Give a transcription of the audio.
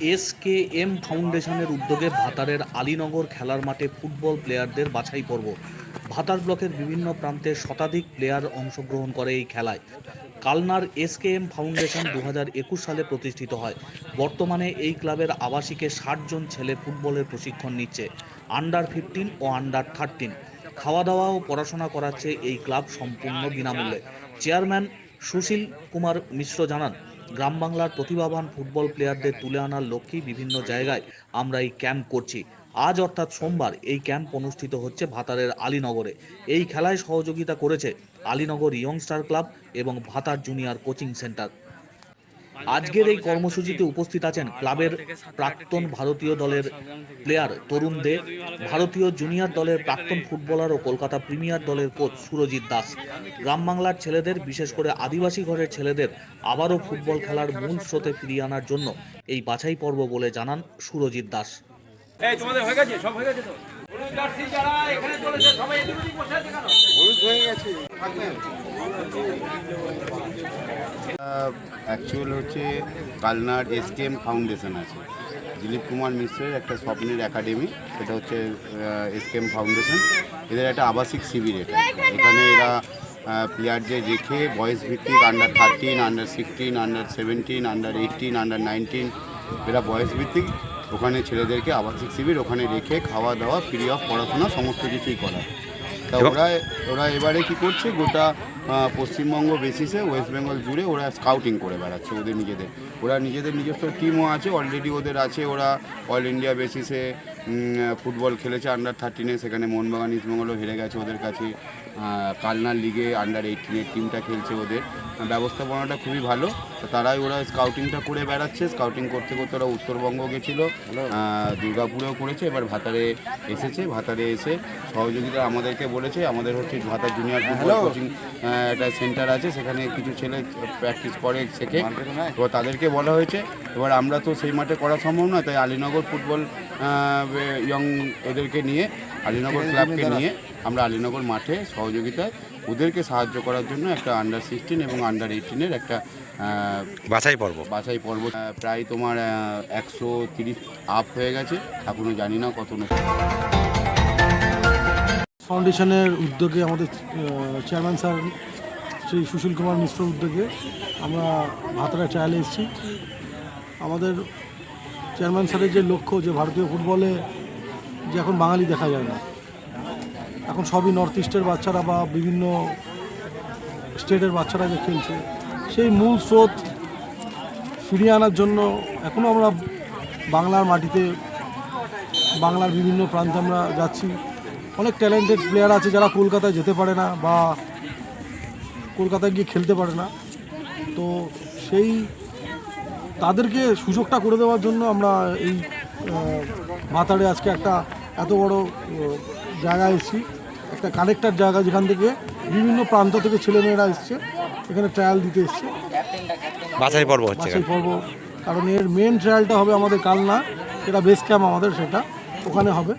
S K M ফাউন্ডেশনের উদ্যোগে ভাতারের আলীনগর খেলার মাঠে ফুটবল প্লেয়ারদের বাছাই পর্ব। ভাতার ব্লকের বিভিন্ন প্রান্তে শতাধিক প্লেয়ার অংশগ্রহণ করে এই খেলায়। কালনার এস কে এম ফাউন্ডেশন দু সালে প্রতিষ্ঠিত হয়। বর্তমানে এই ক্লাবের আবাসিকে ষাট জন ছেলে ফুটবলের প্রশিক্ষণ নিচ্ছে। আন্ডার ফিফটিন ও আন্ডার থার্টিন। খাওয়া দাওয়া ও পড়াশোনা করাচ্ছে এই ক্লাব সম্পূর্ণ বিনামূল্যে। চেয়ারম্যান সুশীল কুমার মিশ্র জানান গ্রাম বাংলার প্রতিভাবান ফুটবল প্লেয়ারদের তুলে আনার লক্ষ্যেই বিভিন্ন জায়গায় আমরা এই ক্যাম্প করছি। আজ অর্থাৎ সোমবার এই ক্যাম্প অনুষ্ঠিত হচ্ছে ভাতারের আলীনগরে। এই খেলায় সহযোগিতা করেছে আলীনগর ইয়ং স্টার ক্লাব এবং ভাতার জুনিয়র কোচিং সেন্টার। আজকের এই কর্মসূচিতে উপস্থিত আছেন ক্লাবের প্রাক্তন ভারতীয় দলের প্লেয়ার তরুণ দে ভারতীয় জুনিয়র দলের প্রাক্তন ফুটবলার ও কলকাতা প্রিমিয়ার দলের কোচ সুরজিৎ দাস। গ্রাম বাংলার ছেলেদের বিশেষ করে আদিবাসী ঘরের ছেলেদের আবারও ফুটবল খেলার মূল স্রোতে ফিরিয়ে আনার জন্য এই বাছাই পর্ব বলে জানান সুরজিৎ দাস। এই তোমাদের হয়ে গেছে? সব হয়ে গেছে তো? যারা এখানে চলেছে সবাই বসে আছে কেন? অ্যাকচুয়াল হচ্ছে কালনার এসকেএম ফাউন্ডেশন আছে। দিলীপ কুমার মিশ্রের একটা স্বপ্নের একাডেমি সেটা হচ্ছে এসকেএম ফাউন্ডেশন এদের একটা আবাসিক শিবির এটা। এখানে এরা প্লেয়ারদের রেখে বয়স ভিত্তিক under thirteen under sixteen under seventeen under eighteen under nineteen এরা বয়স ভিত্তিক ওখানে ছেলেদেরকে আবাসিক শিবির ওখানে রেখে খাওয়া দাওয়া ফ্রি অফ পড়াশোনা সমস্ত কিছুই করা তা ওরা ওরা এবারে কি করছে গোটা পশ্চিমবঙ্গ বেসিসে, ওয়েস্ট বেঙ্গল জুড়ে ওরা স্কাউটিং করে বেড়াচ্ছে ওদের নিজেদের। ওরা নিজেদের নিজস্ব টিমও আছে অলরেডি ওদের আছে ওরা অল ইন্ডিয়া বেসিসে ফুটবল খেলেছে আন্ডার থার্টিনে সেখানে মোহনবাগান ইস্টবেঙ্গলও হেরে গেছে ওদের কাছে। কালনার লিগে আন্ডার এইটিনের টিমটা খেলছে ওদের। ব্যবস্থাপনাটা খুবই ভালো। তারাই ওরা স্কাউটিংটা করে বেড়াচ্ছে। স্কাউটিং করতে করতে ওরা উত্তরবঙ্গ গেছিল। দুর্গাপুরেও করেছে। এবার ভাতারে এসেছে। ভাতারে এসে সহযোগিতা আমাদেরকে বলেছে। আমাদের হচ্ছে ভাতার জুনিয়র ফুটবল কোচিং একটা সেন্টার আছে। সেখানে কিছু ছেলে প্র্যাকটিস করে শেখে। এবার তাদেরকে বলা হয়েছে। এবার আমরা তো সেই মাঠে করা সম্ভব নয় তাই আলীনগর ফুটবল ইয়ং ওদেরকে নিয়ে আলীনগর ক্লাবকে নিয়ে আমরা আলীনগর মাঠে সহযোগিতায় ওদেরকে সাহায্য করার জন্য একটা আন্ডার সিক্সটিন এবং আন্ডার এইটিনের একটা বাছাই পর্ব। বাছাই পর্ব। প্রায় তোমার একশো তিরিশ আপ হয়ে গেছে। এখনও জানি না কত না। ফাউন্ডেশনের উদ্যোগে আমাদের চেয়ারম্যান স্যার শ্রী সুশীল কুমার মিশ্র উদ্যোগে আমরা ভাতারা ট্রায়ালে এসেছি। আমাদের চেয়ারম্যান স্যারের যে লক্ষ্য যে ভারতীয় ফুটবলে যে এখন বাঙালি দেখা যায় না। এখন সবই নর্থ ইস্টের বাচ্চারা বা বিভিন্ন স্টেটের বাচ্চারা যে খেলছে, সেই মূল স্রোত ফিরিয়ে আনার জন্য এখনও আমরা বাংলার মাটিতে, বাংলার বিভিন্ন প্রান্তে আমরা যাচ্ছি। অনেক ট্যালেন্টেড প্লেয়ার আছে যারা কলকাতায় যেতে পারে না বা কলকাতায় গিয়ে খেলতে পারে না। তো সেই তাদেরকে সুযোগটা করে দেওয়ার জন্য আমরা এই মাতাড়ে আজকে একটা এত বড় আহ, জায়গায় এসেছি। একটা কানেক্টার জায়গা যেখান থেকে বিভিন্ন প্রান্ত থেকে ছেলেমেয়েরা এসছে। এখানে ট্রায়াল দিতে এসছে। বাছাই পর্ব হচ্ছে বাছাই পর্ব। কারণ এর মেন ট্রায়ালটা হবে আমাদের কালনা। এটা বেস ক্যাম্প আমাদের সেটা ওখানে হবে।